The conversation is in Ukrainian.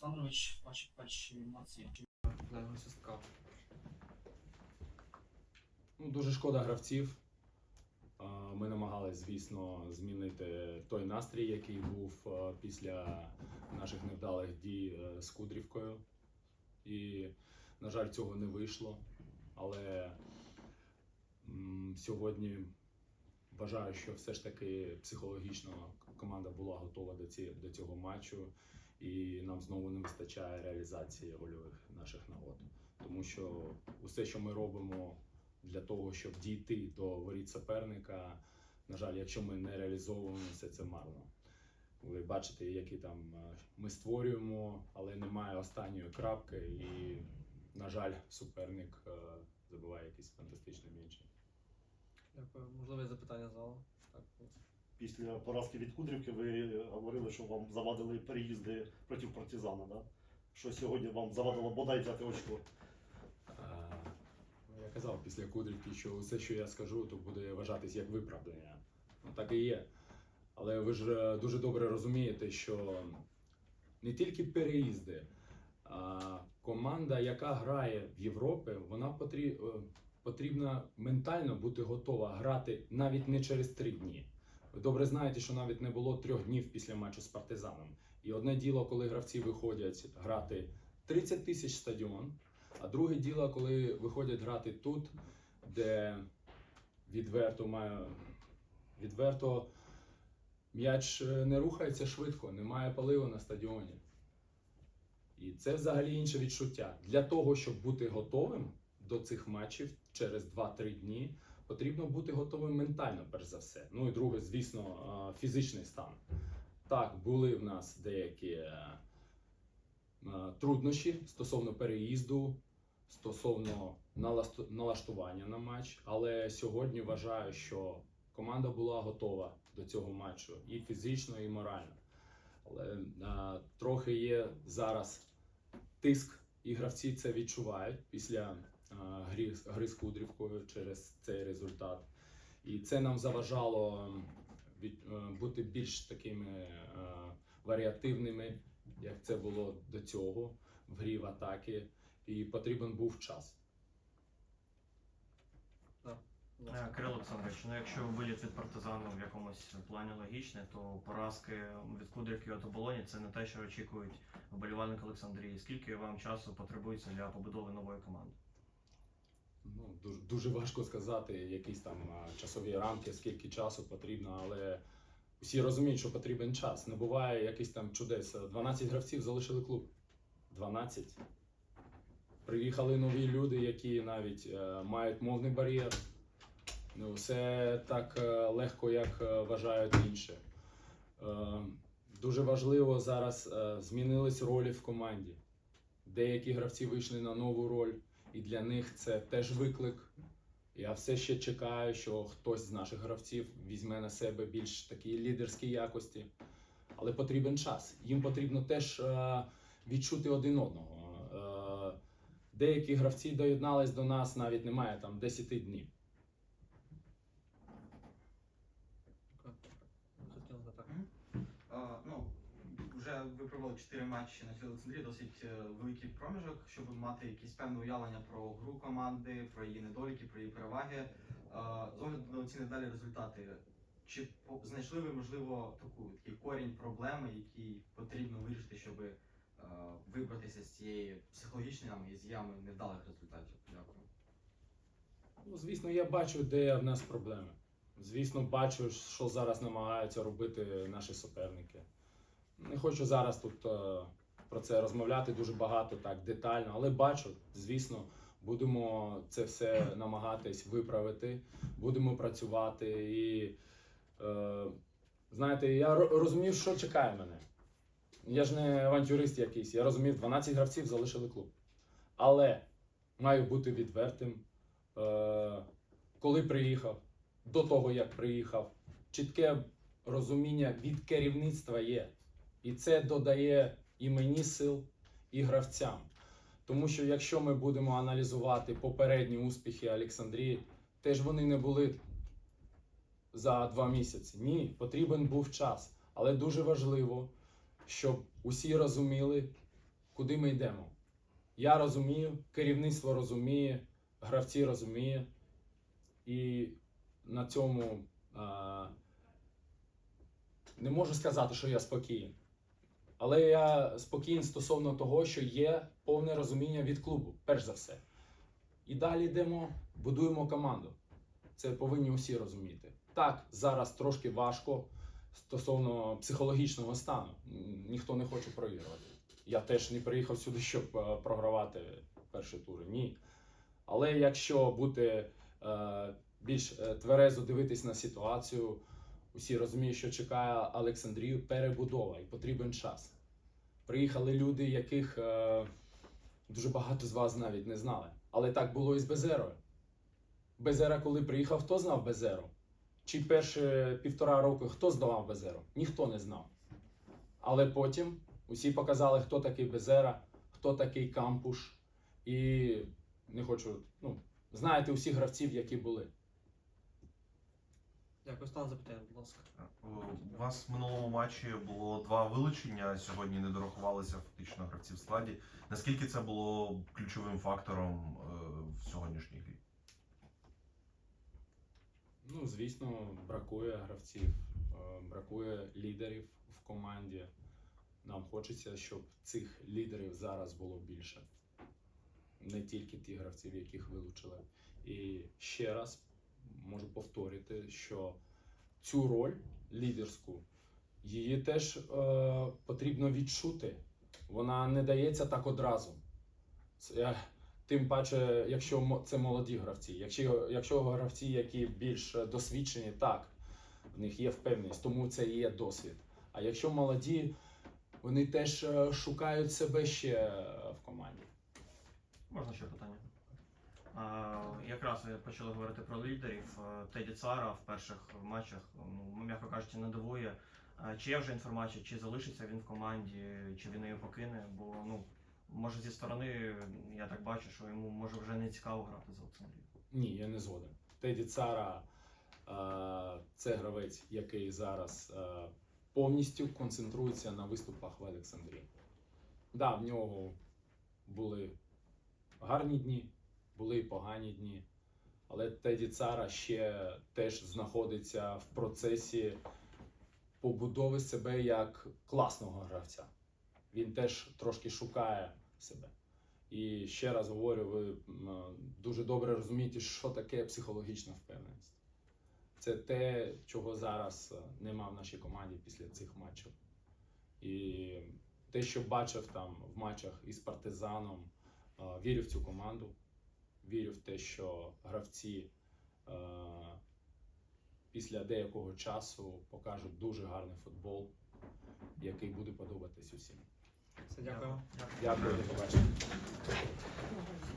Олександрович, ваші перші емоції. Ну, дуже шкода гравців. Ми намагались, звісно, змінити той настрій, який був після наших невдалих дій е, з Кудрівкою. І, на жаль, цього не вийшло. Але сьогодні вважаю, що все ж таки психологічно команда була готова до цього матчу, і нам знову не вистачає реалізації гольових наших нагод. Тому що усе, що ми робимо для того, щоб дійти до воріт суперника. На жаль, якщо ми не реалізовуємо все це марно. Ви бачите, які там е, ми створюємо, але немає останньої крапки, і, на жаль, суперник е, забиває якісь фантастичні м'ячі. Дякую. Можливе запитання залу. Так. Після поразки від Кудрівки ви говорили, що вам завадили переїзди проти партизана, да? що сьогодні вам завадило бодай взяти очко. Ну, Я казав після Кудрівки, що все, що я скажу, то буде вважатись як виправдання. Ну, так і є. Але ви ж е, дуже добре розумієте, що не тільки переїзди, а команда, яка грає в Європі, вона е, потрібна ментально бути готова грати навіть не через три дні. Ви добре знаєте, що навіть не було трьох днів після матчу з партизаном. І одне діло, коли гравці виходять грати 30 тисяч стадіон, а друге діло, коли виходять грати тут, де відверто має відверто м'яч е, не рухається швидко, немає палива на стадіоні. І це взагалі інше відчуття. Для того, щоб бути готовим до цих матчів через 2-3 дні, потрібно бути готовим ментально, перш за все. Ну і друге, звісно, фізичний стан. Так, були в нас деякі е, труднощі стосовно переїзду, стосовно налаштування на матч. Але сьогодні вважаю, що команда була готова до цього матчу і фізично, і морально. Але трохи є зараз тиск, і гравці це відчувають після а, гри, гри з Кудрівкою через цей результат. І це нам заважало від, е, бути більш такими е, варіативними, як це було до цього в грі в атаки. І потрібен був час. Е. Кирило Олександрович, ну якщо виліт від партизану в якомусь плані логічний, то поразки від Кудрівки від оболоні це не те, що очікують вболівальники Олександрії. Скільки вам часу потребується для побудови нової команди? Ну, дуже, дуже важко сказати, якісь там часові рамки, скільки часу потрібно, але всі розуміють, що потрібен час. Не буває якихось там чудес. 12 гравців залишили клуб. 12. Приїхали нові люди, які навіть е, мають мовний бар'єр. Ну, все так е, легко, як е, вважають інші. Е, дуже важливо зараз е, змінились ролі в команді. Деякі гравці вийшли на нову роль і для них це теж виклик. Я все ще чекаю, що хтось з наших гравців візьме на себе більш такі лідерські якості. Але потрібен час. Їм потрібно теж е, відчути один одного. Е, деякі гравці доєднались до нас навіть немає там 10 днів. Дякую. Хотів запитати. А, ну, вже ви провели 4 матчі на Олександрії, досить е, великий проміжок, щоб мати якісь певне уявлення про гру команди, про її недоліки, про її переваги. А, з огляду на ці недалі результати, чи знайшли ви, можливо, таку, такий корінь проблеми, який потрібно вирішити, щоб е, вибратися з цієї психологічної і з ями невдалих результатів? Дякую. Ну, звісно, я бачу, де в нас проблеми. Звісно, бачу, що зараз намагаються робити наші суперники. Не хочу зараз тут е, про це розмовляти дуже багато, так детально, але бачу, звісно, будемо це все намагатись виправити, будемо працювати. І е, знаєте, я розумів, що чекає мене. Я ж не авантюрист якийсь, я розумів, 12 гравців залишили клуб. Але маю бути відвертим. Е, коли приїхав, до того як приїхав, чітке розуміння від керівництва є. І це додає і мені сил, і гравцям. Тому що якщо ми будемо аналізувати попередні успіхи Олександрії, теж вони не були за два місяці. Ні, потрібен був час. Але дуже важливо, щоб усі розуміли, куди ми йдемо. Я розумію, керівництво розуміє, гравці розуміє. І на цьому а, не можу сказати, що я спокійний. Але я спокійний стосовно того, що є повне розуміння від клубу, перш за все. І далі йдемо, будуємо команду. Це повинні усі розуміти. Так, зараз трошки важко стосовно психологічного стану. Ніхто не хоче проігрувати. Я теж не приїхав сюди, щоб е, програвати перші тури. Ні. Але якщо бути е, більш е, тверезо дивитись на ситуацію, усі розуміють, що чекає Олександрію перебудова і потрібен час. Приїхали люди, яких е, дуже багато з вас навіть не знали. Але так було і з Безерою. Безера, коли приїхав, хто знав Безеру? Чи перші півтора року хто здавав Безеру? Ніхто не знав. Але потім усі показали, хто такий Безера, хто такий кампуш. І не хочу, ну, знаєте усіх гравців, які були. Дякую, стан запитання, будь ласка. У вас в минулому матчі було два вилучення. Сьогодні не дорахувалися фактично гравців в складі. Наскільки це було ключовим фактором е, в сьогоднішній грі? Ну, звісно, бракує гравців, е, бракує лідерів в команді. Нам хочеться, щоб цих лідерів зараз було більше. Не тільки ті гравців, яких вилучили. І ще раз можу повторити, що цю роль лідерську її теж е, потрібно відчути. Вона не дається так одразу. Це, Тим паче, якщо це молоді гравці. Якщо, якщо гравці, які більш е, досвідчені, так, в них є впевненість, тому це і є досвід. А якщо молоді, вони теж е, шукають себе ще е, в команді. Можна ще питання? Якраз почали говорити про лідерів. Е, Теді Цара в перших матчах, ну, м'яко кажучи, не дивує. Чи є вже інформація, чи залишиться він в команді, чи він її покине? Бо ну, може зі сторони я так бачу, що йому може вже не цікаво грати за Олександрію. Ні, я не згоден. Теді Цара е, це гравець, який зараз е, повністю концентрується на виступах в Олександрії. Да, в нього були гарні дні, були і погані дні. Але Теді Цара ще теж знаходиться в процесі побудови себе як класного гравця. Він теж трошки шукає себе. І ще раз говорю, ви дуже добре розумієте, що таке психологічна впевненість. Це те, чого зараз е, нема в нашій команді після цих матчів. І те, що бачив там в матчах із партизаном, е, вірю в цю команду, вірю в те, що гравці е, після деякого часу покажуть дуже гарний футбол, який буде подобатись усім. Все, дякуємо. Дякую, до побачення.